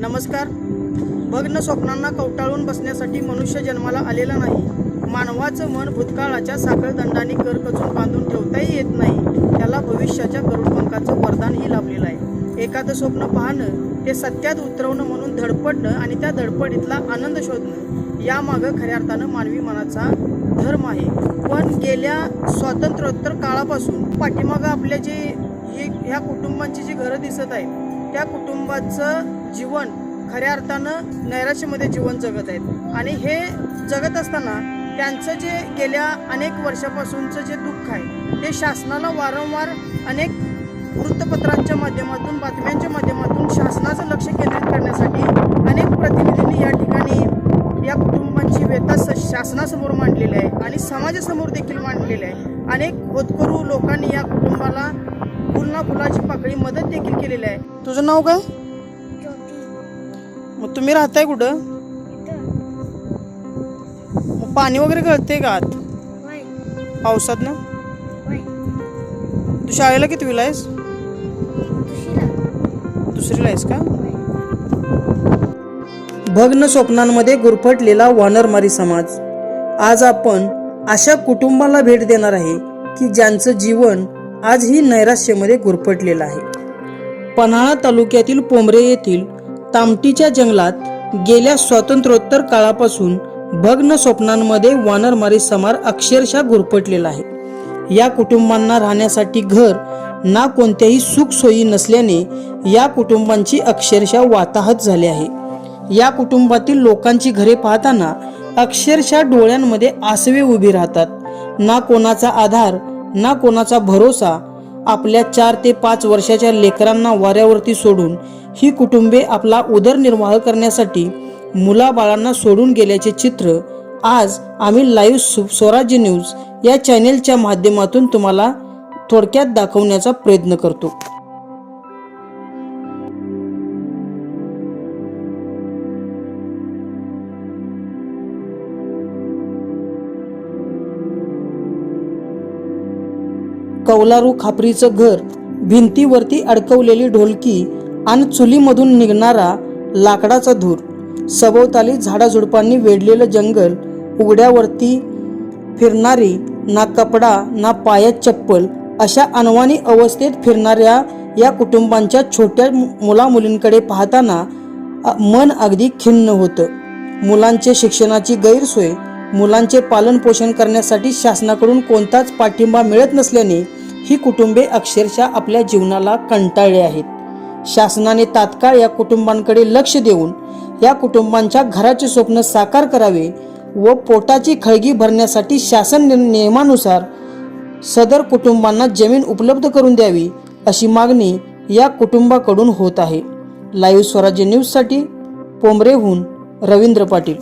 नमस्कार. भग्न स्वप्नांना कवटाळून बसण्यासाठी मनुष्य जन्माला आलेला नाही. मानवाचं मन भूतकाळाच्या साखळदंडाने करकचून बांधून ठेवताही येत नाही. त्याला भविष्याच्या गरुडपंखाचं वरदानही लाभलेलं आहे. एखादं स्वप्न पाहणं ते सत्यात उतरवणं म्हणून धडपडणं आणि त्या धडपडीतला आनंद शोधणं यामागं खऱ्या अर्थानं मानवी मनाचा धर्म आहे. पण गेल्या स्वातंत्र्योत्तर काळापासून पाठीमागं आपल्या जे ह्या कुटुंबांची जी घरं दिसत आहेत त्या कुटुंबाचं जीवन खऱ्या अर्थानं नैराश्यामध्ये जीवन जगत आहेत. आणि हे जगत असताना त्यांचं जे गेल्या अनेक वर्षापासूनचं जे दुःख आहे ते शासनाला वारंवार अनेक वृत्तपत्रांच्या माध्यमातून बातम्यांच्या माध्यमातून शासनाचं लक्ष केंद्रित करण्यासाठी अनेक प्रतिनिधींनी या ठिकाणी या कुटुंबांची व्यथा स- शासनासमोर मांडलेली आहे आणि समाजासमोर देखील मांडलेली आहे. अनेक होतकरू लोकांनी या कुटुंबाला फुलना फुलाची पाकळी मदत देखील केलेली आहे. तुझं नाव काय? मग तुम्ही राहताय कुठं? मग पाणी वगैरे गळते का आत? पावसात ना? तू शाळेला कितवीला आहेस? दुसरीला. आहेस का? भग्न स्वप्नांमध्ये गुरफटलेला वानरमारी समाज. आज आपण अशा कुटुंबाला भेट देणार आहे की ज्यांचं जीवन आजही नैराश्यामध्ये गुरफटलेला आहे. पन्हाळा तालुक्यातील पोंबरे येथील तामटीच्या जंगलात गेल्या स्वातंत्र्योत्तर काळापासून भग्न स्वप्नांमध्ये वानरमारी समार अक्षरशः गुरफटलेला आहे. या कुटुंबांना राहण्यासाठी घर ना कोणत्याही सुखसोयी नसल्याने या कुटुंबांची अक्षरशः वाताहत झाली आहे. या कुटुंबातील लोकांची घरे पाहताना अक्षरशः डोळ्यांमध्ये आसवे उभी राहतात. ना कोणाचा आधार ना कोणाचा भरोसा आपल्या चार ते पाच वर्षाच्या लेकरांना वाऱ्यावरती सोडून ही कुटुंबे आपला उदरनिर्वाह करण्यासाठी मुलाबाळांना सोडून गेल्याचे चित्र आज आम्ही लाईव्ह सु- स्वराज्य न्यूज या चॅनेलच्या माध्यमातून तुम्हाला थोडक्यात दाखवण्याचा प्रयत्न करतो. कौलारू खापरीचं घर भिंतीवरती अडकवलेली ढोलकी आणि चुलीमधून निघणारा लाकडाचा धूर सभोवताली झाडाझुडपांनी वेढलेलं जंगल उघड्यावरती फिरणारी ना कपडा ना पायात चप्पल अशा अनवाणी अवस्थेत फिरणाऱ्या या कुटुंबांच्या छोट्या मुलामुलींकडे पाहताना मन अगदी खिन्न होतं. मुलांचे शिक्षणाची गैरसोय मुलांचे पालनपोषण करण्यासाठी शासनाकडून कोणताच पाठिंबा मिळत नसल्याने ही कुटुंबे अक्षरशः आपल्या जीवनाला कंटाळली आहेत. शासनाने तात्काळ या कुटुंबांकडे लक्ष देऊन या कुटुंबांच्या घराचे स्वप्न साकार करावे व पोटाची खळगी भरण्यासाठी शासन नियमानुसार सदर कुटुंबांना जमीन उपलब्ध करून द्यावी अशी मागणी या कुटुंबाकडून होत आहे. लाईव्ह स्वराज्य न्यूजसाठी पोंबरेहून रवींद्र पाटील.